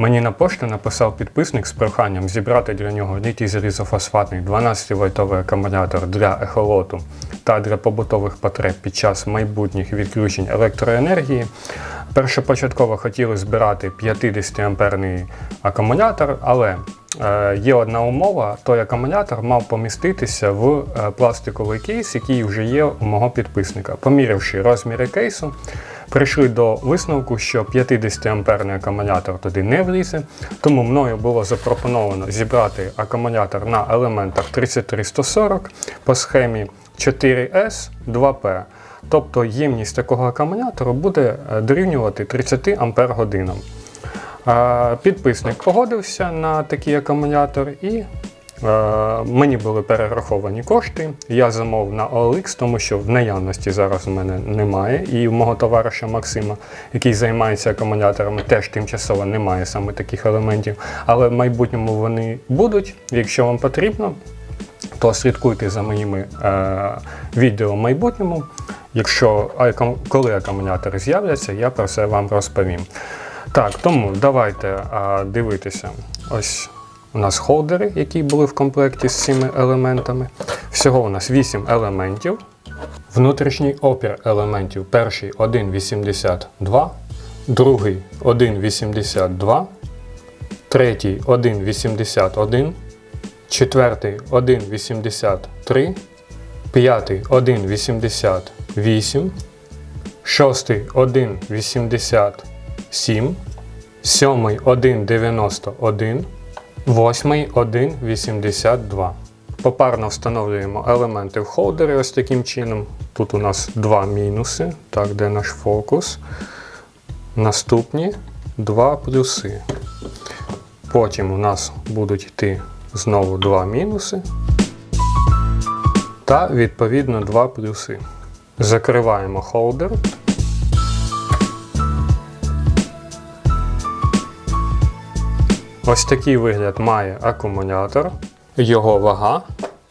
Мені на пошту написав підписник з проханням зібрати для нього літій залізофосфатний 12-вольтовий акумулятор для ехолоту та для побутових потреб під час майбутніх відключень електроенергії. Першопочатково хотіли збирати 50 амперний акумулятор, але є одна умова: той акумулятор мав поміститися в е, пластиковий кейс, який вже є у мого підписника. Помірявши розміри кейсу, прийшли до висновку, що 50 амперний акумулятор туди не влізе, тому мною було запропоновано зібрати акумулятор на елементах 3340 по схемі 4S 2P. Тобто ємність такого акумулятору буде е, дорівнювати 30 ампер годинам. Підписник погодився на такий акумулятор і е, мені були перераховані кошти. Я замовив на OLX, тому що в наявності зараз у мене немає. І у мого товариша Максима, який займається акумуляторами, теж тимчасово немає саме таких елементів. Але в майбутньому вони будуть. Якщо вам потрібно, то слідкуйте за моїми е, відео в майбутньому. Якщо коли акумулятори з'являться, я про це вам розповім. Так, тому давайте е, дивитися. Ось у нас холдери, які були в комплекті з цими елементами. Всього у нас 8 елементів. Внутрішній опір елементів перший 1,82, другий 1,82, третій 1,81, четвертий 1,83, п'ятий 1,88, шостий 1,87, сьомий 1,91, восьмий 1,82. Попарно встановлюємо елементи в холдері ось таким чином. Тут у нас два мінуси, так, де наш фокус. Наступні два плюси. Потім у нас будуть йти знову два мінуси. Та відповідно два плюси. Закриваємо холдер. Ось такий вигляд має акумулятор. Його вага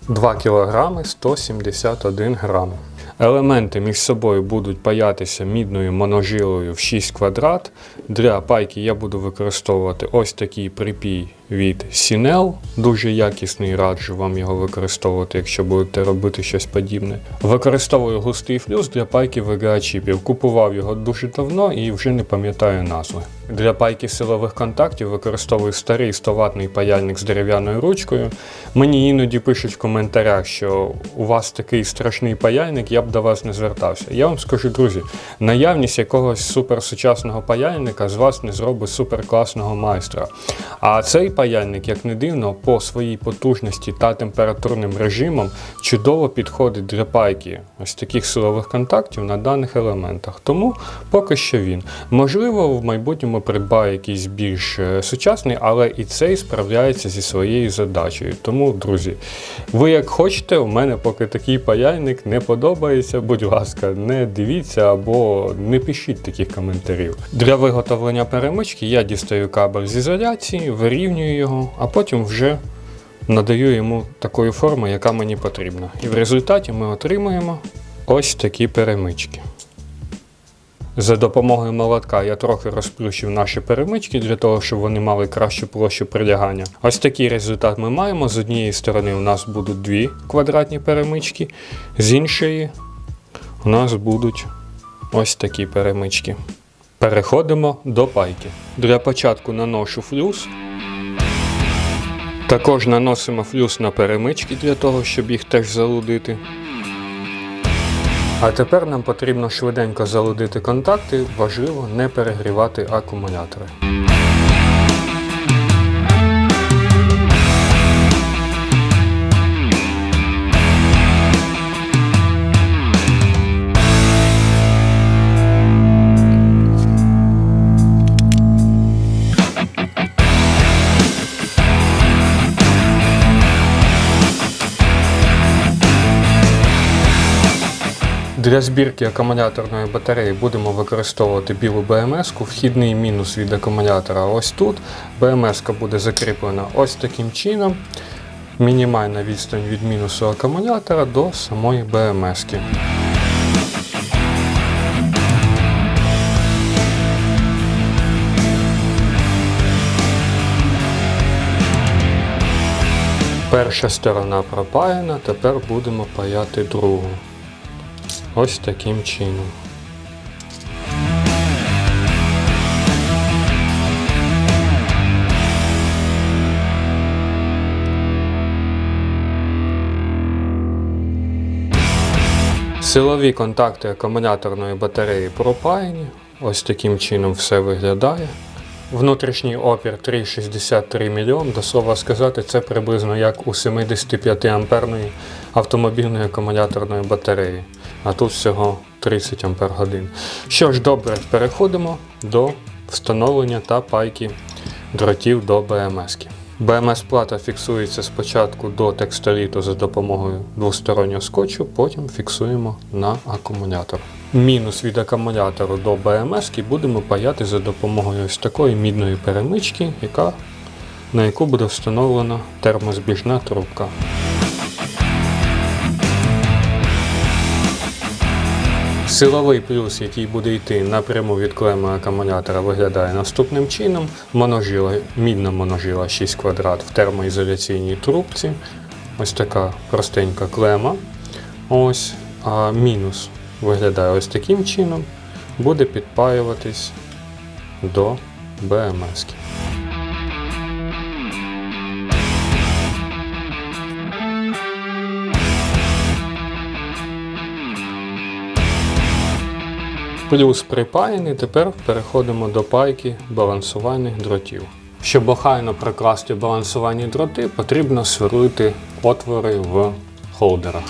2 кг 171 грам. Елементи між собою будуть паятися мідною моножилою в 6 квадрат. Для пайки я буду використовувати ось такий припій від Sinel. Дуже якісний, раджу вам його використовувати, якщо будете робити щось подібне. Використовую густий флюс для пайки VGA чіпів. Купував його дуже давно і вже не пам'ятаю назви. Для пайки силових контактів використовую старий 100-ваттний паяльник з дерев'яною ручкою. Мені іноді пишуть в коментарях, що у вас такий страшний паяльник, я б до вас не звертався. Я вам скажу, друзі, наявність якогось суперсучасного паяльника з вас не зробить суперкласного майстра. А цей паяльник, як не дивно, по своїй потужності та температурним режимам чудово підходить для пайки ось таких силових контактів на даних елементах. Тому поки що він. Можливо, в майбутньому придбаю якийсь більш е, сучасний, але і цей справляється зі своєю задачею. Тому, друзі, ви як хочете, у мене поки такий паяльник не подобається, будь ласка, не дивіться або не пишіть таких коментарів. Для виготовлення перемички я дістаю кабель з ізоляції, вирівнюю його, а потім вже надаю йому такої форми, яка мені потрібна. І в результаті ми отримуємо ось такі перемички. За допомогою молотка я трохи розплющив наші перемички для того, щоб вони мали кращу площу прилягання. Ось такий результат ми маємо. З однієї сторони у нас будуть дві квадратні перемички, з іншої у нас будуть ось такі перемички. Переходимо до пайки. Для початку наношу флюс. Також наносимо флюс на перемички для того, щоб їх теж залудити. А тепер нам потрібно швиденько залудити контакти, важливо не перегрівати акумулятори. Для збірки акумуляторної батареї будемо використовувати білу БМС, вхідний мінус від акумулятора ось тут. БМС буде закріплена ось таким чином. Мінімальна відстань від мінусу акумулятора до самої БМС. -ки. Перша сторона пропаяна, тепер будемо паяти другу. Ось таким чином. Силові контакти акумуляторної батареї пропаяні. Ось таким чином все виглядає. Внутрішній опір 3,63 мОм, до слова сказати, це приблизно як у 75 амперної автомобільної акумуляторної батареї. А тут всього 30 ампер годин. Що ж, добре, переходимо до встановлення та пайки дротів до БМС. БМС-плата фіксується спочатку до текстоліту за допомогою двостороннього скотчу, потім фіксуємо на акумулятор. Мінус від акумулятору до БМС будемо паяти за допомогою ось такої мідної перемички, яка, на яку буде встановлена термозбіжна трубка. Силовий плюс, який буде йти напряму від клеми акумулятора, виглядає наступним чином. Моножила, мідна моножила 6 квадрат в термоізоляційній трубці. Ось така простенька клема. Ось, а мінус виглядає ось таким чином. Буде підпаюватись до БМС. Плюс припаяний, тепер переходимо до пайки балансувальних дротів. Щоб охайно прокласти балансувальні дроти, потрібно сверлити отвори в холдерах.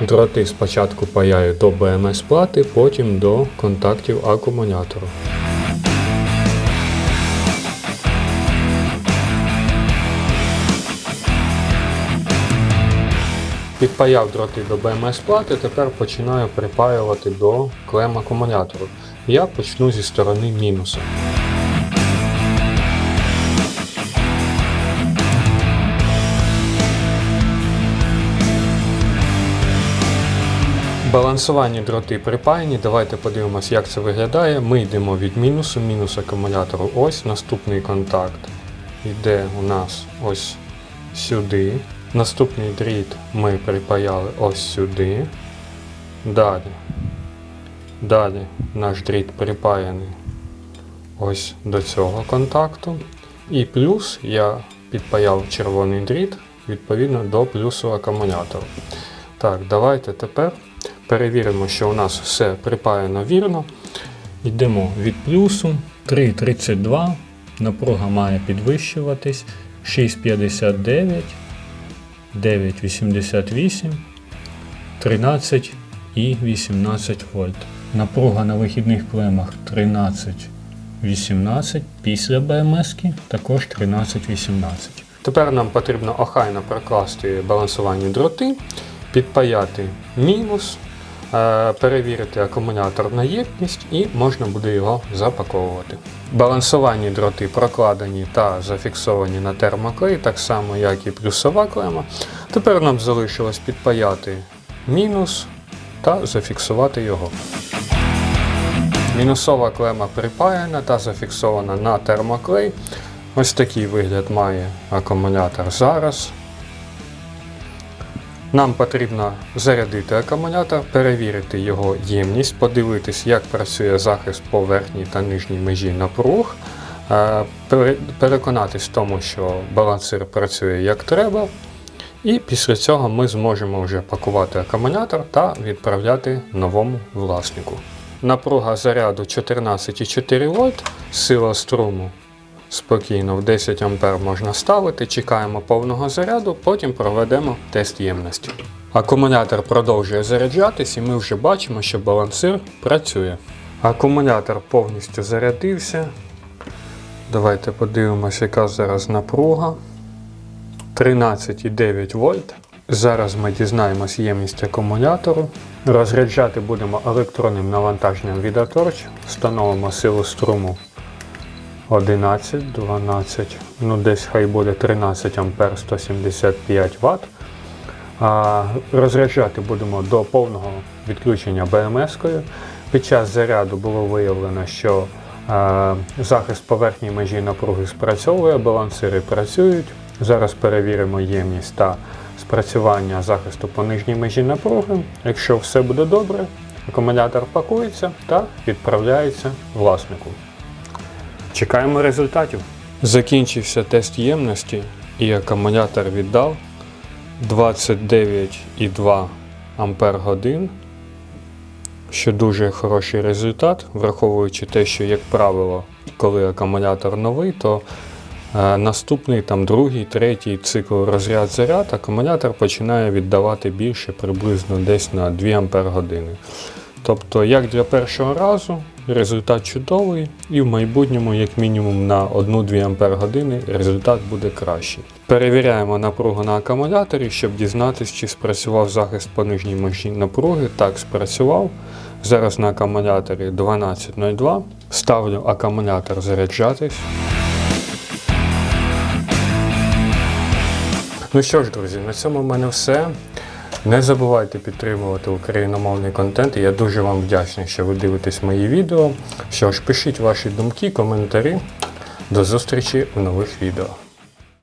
Дроти спочатку паяю до БМС плати, потім до контактів акумулятору. Підпаяв дроти до БМС плати, тепер починаю припаювати до клем акумулятору. Я почну зі сторони мінуса. Балансувальні дроти припаяні. Давайте подивимося, як це виглядає. Ми йдемо від мінусу, мінус акумулятору. Ось наступний контакт йде у нас ось сюди. Наступний дріт ми припаяли ось сюди. Далі. Далі наш дріт припаяний ось до цього контакту. І плюс я підпаяв червоний дріт відповідно до плюсу акумулятору. Так, давайте тепер перевіримо, що у нас все припаяно вірно. Йдемо від плюсу 3,32. Напруга має підвищуватись 6,59. 9,88, 13 і 18 вольт. Напруга на вихідних клемах 13,18 після БМС також 13,18. Тепер нам потрібно охайно прокласти балансувальні дроти, підпаяти мінус, перевірити акумулятор на ємність і можна буде його запаковувати. Балансувальні дроти прокладені та зафіксовані на термоклей, так само як і плюсова клема. Тепер нам залишилось підпаяти мінус та зафіксувати його. Мінусова клема припаяна та зафіксована на термоклей. Ось такий вигляд має акумулятор зараз. Нам потрібно зарядити акумулятор, перевірити його ємність, подивитись, як працює захист по верхній та нижній межі напруг, е, переконатись в тому, що балансир працює як треба. І після цього ми зможемо вже пакувати акумулятор та відправляти новому власнику. Напруга заряду 14,4 вольт, сила струму спокійно в 10 А можна ставити, чекаємо повного заряду, потім проведемо тест ємності. Акумулятор продовжує заряджатись і ми вже бачимо, що балансир працює. Акумулятор повністю зарядився. Давайте подивимося, яка зараз напруга. 13,9 вольт. Зараз ми дізнаємось ємність акумулятору. Розряджати будемо електронним навантаженням від Atorch. Встановимо силу струму 11, 12, ну десь хай буде 13 ампер 175 Вт. А, Розряджати будемо до повного відключення БМС-кою. Під час заряду було виявлено, що е, захист поверхні межі напруги спрацьовує, балансири працюють. Зараз перевіримо ємність та спрацювання захисту по нижній межі напруги. Якщо все буде добре, акумулятор пакується та відправляється власнику. Чекаємо результатів. Закінчився тест ємності і акумулятор віддав 29,2 Ампер що дуже хороший результат, враховуючи те, що, як правило, коли акумулятор новий, то е, наступний там другий, третій цикл розряд-заряд акумулятор починає віддавати більше приблизно десь на 2 Ампер. Тобто, як для першого разу, результат чудовий, і в майбутньому, як мінімум, на 1-2 Ампер години результат буде кращий. Перевіряємо напругу на акумуляторі, щоб дізнатися, чи спрацював захист по нижній межі напруги. Так, спрацював. Зараз на акумуляторі 12.02. Ставлю акумулятор заряджатись. Ну що ж, друзі, на цьому в мене все. Не забувайте підтримувати україномовний контент. Я дуже вам вдячний, що ви дивитесь мої відео. Що ж, пишіть ваші думки, коментарі. До зустрічі в нових відео.